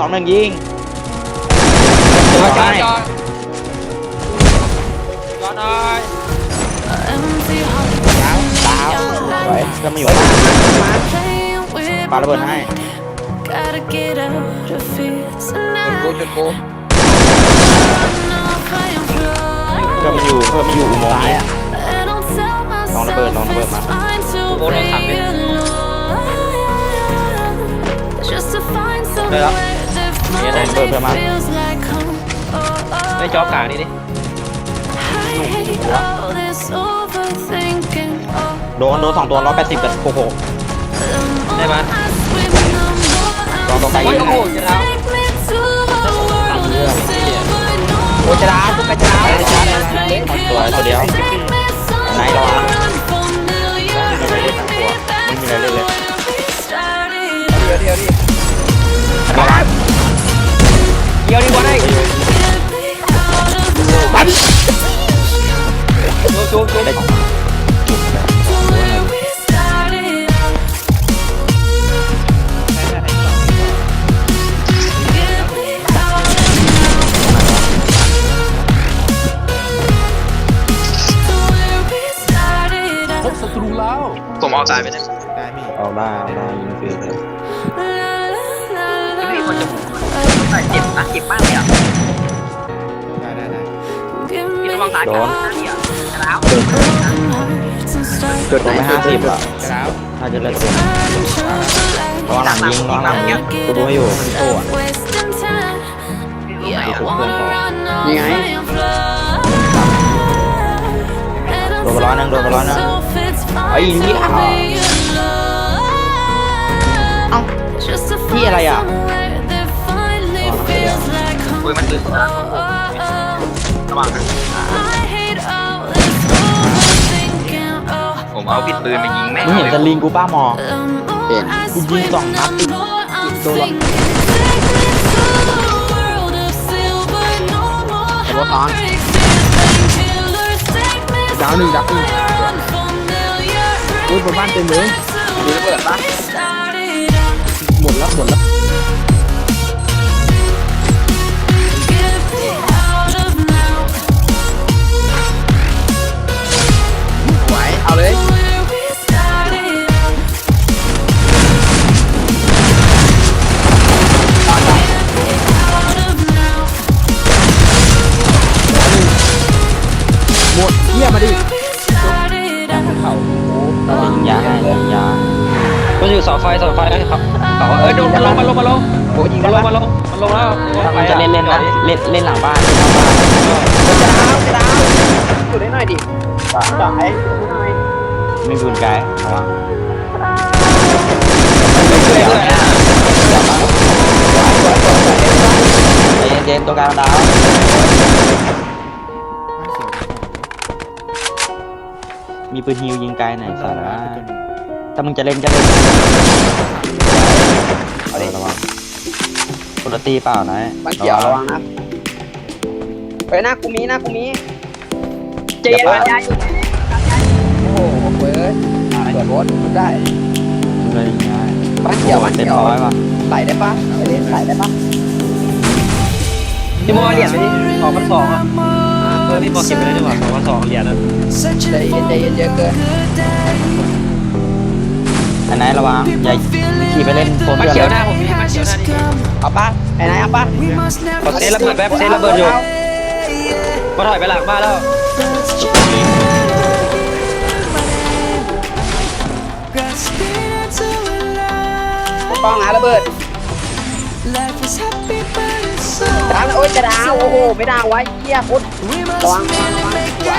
สองหนึ่งยิงจอดจไปอดจอดจอดหน่อยดาวดาวสวยก็มาอยู่ข้างล่างปาระเบิดให้ Gotta get out of here จุดกู tonight. จุดกูเพื่อมาอยู่เพื่อมาอยู่อุโมงค์นี้ลองระเบิดลองระเบิดมาโอ้โหรถถังดิ Just to find ได้แล้ว somewhere that เปิดเพื่อมา feels like home. Oh, oh. ได้จอกลางนี่ดิ I hate all this overthinking. Oh, โดนโดนสองตัวร้อยแปดสิบกับโคโค the more ได้ปะ I swim, the more ลองตรงไกลโอ้ยิยงโอ้โหจะแล้ว take me to a world of silver. No โอ้จะดาวจะกระจาย more จะดาวตัวตัวเดียว take me ไหนรอ จูนจูนพบศัตรูแล้วผมเอาตายไปเนี่ได้มเอาได้เอาได้ยิงฟรีเลยไม่มีคนจะเจ็บนะเจ็บมากเลยอะได้ได้ได้ระวังสายโดน เนี่ยจะดาว hearts and start เกิดไปห้าสิบอะจะดาวถ้าจะเลิกเกิน I'm รอหลังยิงรอหลังยิงกูดูให้อยู่โอ้อะ wasting time. Yeah, I wanna run off Nhìn ấy. and fly. And I'm Đồ vào đó nè, đồ vào đó nè. myself, it's fine Ấy, to gì hả? be alone. Just to Gì find đây à? somewhere that finally Ờ, nó feels like home. โอ้ยมันตื่น Oh, oh, oh. ระวัง I hate ผมเอาปิดปืนไปยิงแม่งมึงเห็นสลิงกูป้าหมอ the more I กูยิง swim, สองนัด the ติด more I'm โดนหรอก sinking. Take me to a world of silver. No more heartbreaks and painkillers. Take me ดาวหนึ่งดับหนึ่ง somewhere unfamiliar. อุ้ยบนบ้านเต็มเลยมีระเบิดปะ Started out. หมดแล้วหมดแล้ว Get me out of now. ไหวเอาเลย มาดิ We started out. เขายิงยาให้ยิงยาก็อยู่เสาไฟเสาไฟครับเขาเอ้ยโดนมาลงมาลงมาลงโอ้ยิงมาได้ลงปะมาลงมาลงแล้วมึงจะเล่นเล่นนะเล่นเล่นหลังบ้านจะดาวจะดาวอยู่ได้หน่อยดิจ่ายไม่บุญไกลระวังช่วยด้วยนะใจเย็นๆตัวกลางดาว มีปืนฮิวยิงไกลหน่อยสาระถ้ามึงจะเล่นก็เล่นเอาดิระวังปกติเปล่านะมันเกี่ยวระวังนะไปหน้ากูมีหน้ากูมีเจนมันยาอยู่โอ้โหเว้ยเปิดรถได้เลยยิงง่ายบ้านเกี่ยวบ้านเต็มเกี่ยวร้อยป่ะใส่ได้ปะไปเล่นใส่ได้ปะพี่โมเหรียญไปดิสองพันสองอะเออพี่โมเก็บไปเลยดีกว่าสองพันสองเหรียญนะใจเย็นใจเย็นเยอะเกินอันไหนระวังอย่าขี่ไปเล่นโซนมาเพื่อนเขียวหเลน้ายผมมีมาเขียวหน้าดิเอาปะไอ้นายเอาปะขอเซระเบิดแป๊บเซระเบิดอยู่มาถอยไปหลังบ้านแล้วต้องนะระเบิด ดาวโอ้ยจะดาวโอ้โหไม่ดาวไว้เหี้ยพุทธระวังระวังระวังไหว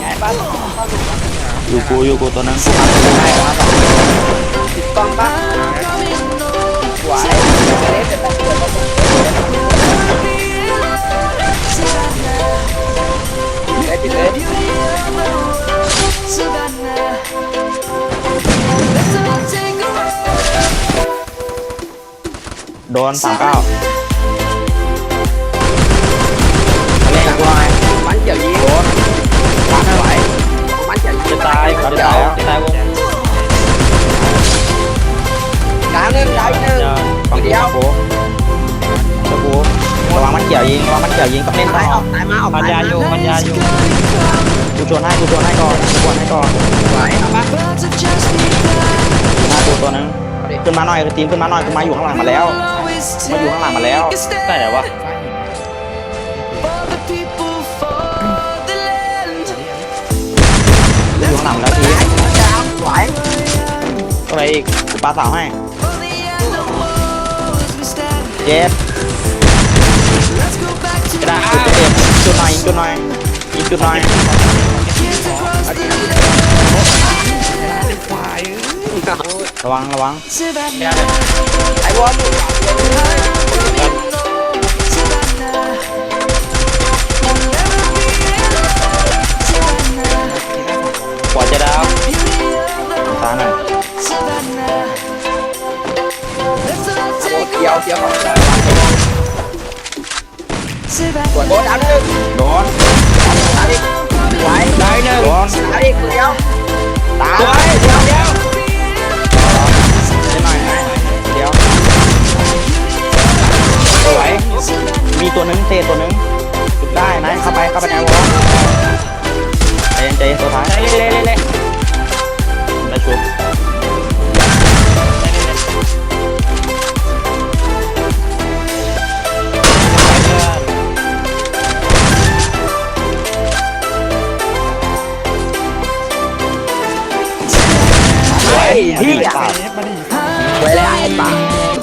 ไงบ้านอยู่กูอยู่กูตัวนั้นกูหักกูให้มาสองติดกล้องปะไหวเล่นเดี๋ยวแป๊บเดียวก็หมดเลยปิดเลยโดนสามเก้า วายมันเจียวยิงโอ้มันไหวมันเจียวยิงจะตายจะตายจะตายวงดาวหนึ่งดาวหนึ่งฝั่งเดียวตะบูระวังมันเจียวยิงระวังมันเจียวยิงต้องเล่นต่อออกตายมาออกตายมาอยู่มันยาอยู่กูชวนให้กูชวนให้ก่อนกูชวนให้ก่อนไหปะน้าตัวตัวนึงขึ้นมาหน่อยทีมขึ้นมาหน่อยขึ้นมาอยู่ข้างหลังมาแล้วมาอยู่ข้างหลังมาแล้วได้หไหนวะ ตรงไหนอีกกูปาสาวให้เจ็บกระดาษจุดเจ็บจุดหน่อยจุดหน่อยยิงจุดหน่อยระวังระวังไอ้วอล เกี่ยวกี่องสวยโบดาวหนึ่งโดนดาวอีกสวได้หนึ่งโดนดาวอีกเดียวตายเดียวเดียวเดี๋ยวหน่อยเดียวสวมีตัวนึงเตะตัวนึงได้นะเข้าไปเข้าไปในวอลใจเย็นใจเย็นตัวท้ายเล่เล่เล่ ยพี่อะสวยเลยไอ้ป่า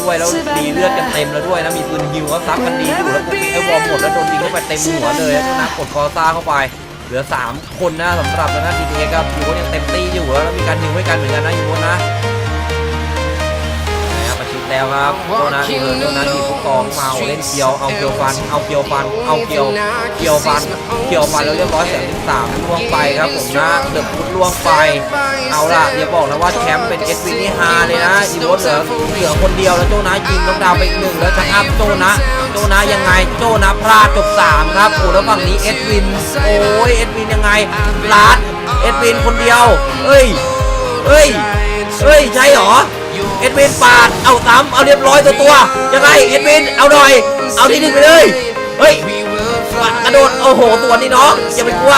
ด้วยแล้วดีเลือดกันเต็มแล้วด้วยนะมีปืนฮิวก็ซับกันดีอยู่แล้วปุ๊บไอ้วอร์มหมดแล้วโดนยิงเข้าไปเต็มหัวเลยแล้วนะกดคอซ่าเข้าไปเหลือ 3 คนนะสำหรับนะทีเอครับยูโรยังเต็มตีอยู่แล้วมีการฮิวให้กันเหมือนกันนะยูโรนะ แล้วครับโดนะดูเลยโดนะดีทุกกองเอาเล่นเกียวเอาเกียวฟัน เอาเกียวฟัน เอาเกียวเกียวฟันเกียวฟันแล้วเรียบร้อยแสนที่สามล่วงไปครับผมนะเดือบพุดล่วงไป เอาล่ะอย่าบอกนะว่าแชมป์เป็นเอสวินนี่ฮาเลยนะอีโรสเหลือเหลือคนเดียวแล้วโจนะยิงน้องดาวไปหนึ่งแล้วจะอัพโจนะโจนะยังไงโจนะพลาดจบสามครับโอ้แล้วฝั่งนี้เอสวินโอ้ยเอสวินยังไงลาดเอสวินคนเดียวเอ้ยเอ้ยเอ้ยใช่หรอ เอ็ดวินปาด เอาซ้ำเอาเรียบร้อยตัวตัว ยังไง เอ็ดวิน เอาหน่อย เอาที่หนึ่งไปเลย เฮ้ยกระโดด โอ้โห ตัวนี้น้องอย่าไปกลัว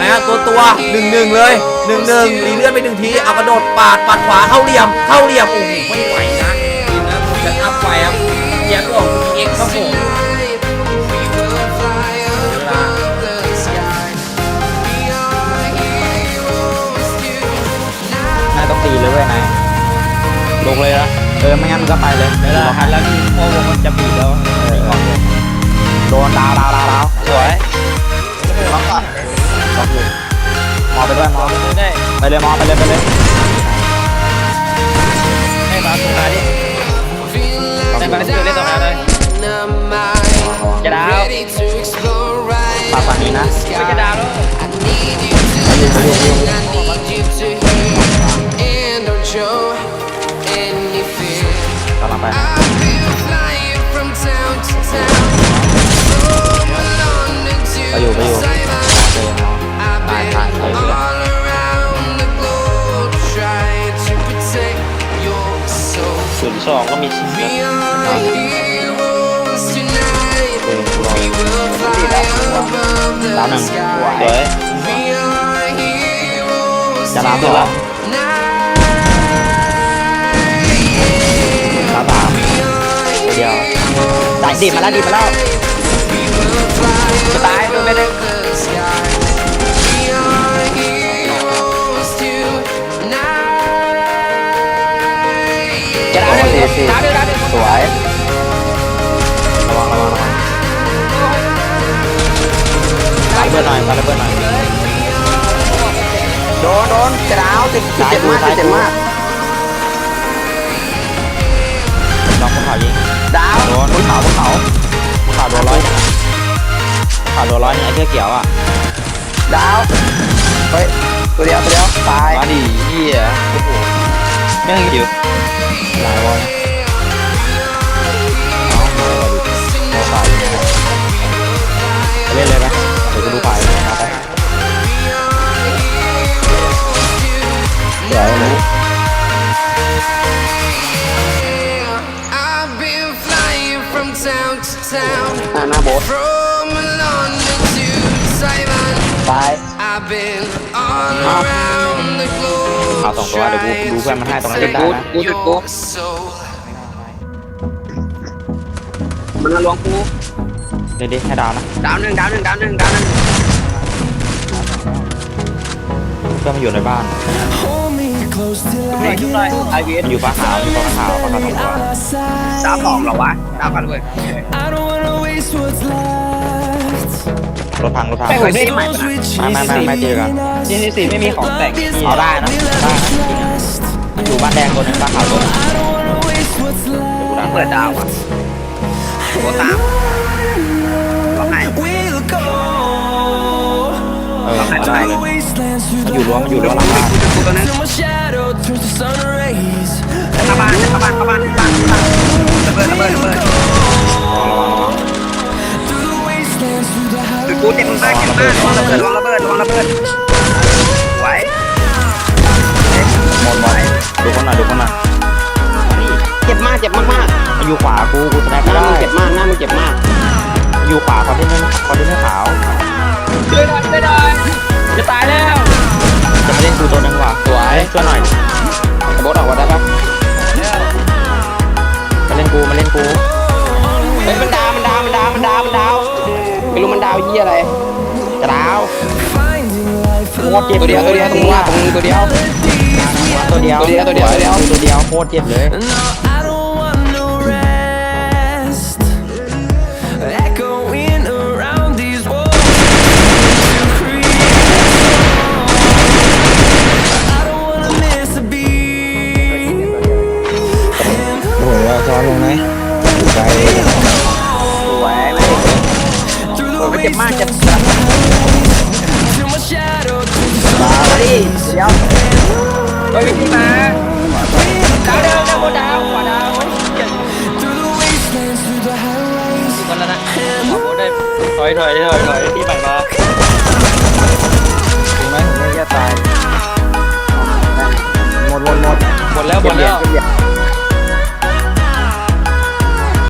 นะตัวตัวหนึ่งหนึ่งเลยหนึ่งหนึ่งรีเลื่อนไปหนึ่งที เอากระโดดปาด ปาดขวาเข้าเหลี่ยม เข้าเหลี่ยม โอ้โห ไม่ไหวนะจริงนะผมจะอัพไฟครับแจ็คออก ม่งั้นมันก็ไปเลยเวลาหันแล้วยิงโอ้มันจะบีบแล้วโดนดาวดาวดาวดาวสวยล็อกก่อนล็อกอยู่มอไปด้วยมอได้ไปเลยมอไปเลยไปเลยให้มาตรงไหนดิได้มาที่เล่นตรงไหนเลยจะดาวปากฝั่งนี้นะไม่จะดาวแล้ว ไปอยู่ไปอยู่เจอเนาะตายตายไปอยู่แล้วศูนย์สองก็มีสิทธิ์นะเออรอดาวหนึ่งสวยจะรับเหรอรับส ดิบมาแล้วดิบมาแล้วจะตายด้วยไม่ได้จะดาวหนึ่งดาวหนึ่งดาวหนึ่งสวยระวังระวังระวังตายเบอร์หน่อยตายเบอร์หน่อยโดนโดนจะดาวติดติดเจ็บมากติดเจ็บมากลองบนเขายิงดาวโด นบนเขาบนเขาบนเขาโดนร้อยบนเขาโดนร้อยเนี่ยไอ้เสื้อเขียวอะดาวเฮ้ยตัวเดียวตัวเดียวตายมาดิเหี้ยโอ้โหไม่ต้อยู่หลายวอน โบส from London to Taiwan. ตาย I've been all around the globe. เอาสองตัวเดี๋ยวกูดูเพื่อนมันให้ตรงนั้นเล่นได้กูนะกูจุดกู Your soul. มันมาลวงกูเดี๋ยวดิให้ดาวนะดาวหนึ่งดาวหนึ่งดาวหนึ่งดาวหนึ่งเพื่อนมันอยู่ในบ้านหน่อยชุบหน่อยไอวีเอสอยู่ฟ้าขาวอยู่ฟ้าขาวฟ้าขาวสองตัวดาวสองเหรอวะดาวกันเลย รถพังรถพังไม่เหมือนที่ใหม่ปะนะไม่ไม่ไม่ไม่ตีกันยี่สิบสี่ไม่มีของแต่งเอาได้นะได้นะอยู่บ้านแดงตัวหนึงบ้านขาวตัวหนึงเดี๋ยวกูดันเปิดดาวอะโบสามร้องไห้เออเอาได้เลยมันอยู่รั้วมันอยู่รั้วหลังบ้านกูจุดกูตัวนั้นเข้าบ้าน มากเบมากระวังระเบิดระวังระเบิดระวังระเบิดไหวหมดไหมดดูคนหน่อยดูคนหน่อยเจ็บมากเจ็บมากมากอยู่ขวากูกูแสดงหไม่น้าได้มึงเจ็บมากหน้ามึงเจ็บมากอยู่ขวาคอนเทนเนอร์คอนเทนเนอร์ขาวช่วยหน่อยช่วยหน่อยจะตายแล้วจะมาเล่นกูตัวนึงว่ะสวยช่วยหน่อยโบสออกมาได้ปะมาเล่นกูมาเล่นกูเฮ้ยมันดาวมันดาวมันดาวมันดาวมันดาวไม่รู้มันดาวยี่อะไร กระดาวโคตรเจ็บตัวเดียวตัวเดียวตรงนู้นอะตรงตัวเดียวตัวเดียวตัวเดียวตัวเดียวตัวเดียวตัวเดียวโคตรเจ็บเลย เดี๋ยวเฮ้ยมาดาวเดิมดาวบดาวขวาดาวเจ็ดคนแล้วนะขวาบนได้ถอยถอยถอยถอยที่ไปมาถูกไหมผมไม่จะตายหมดหมดหมดหมดแล้วหมดแล้ว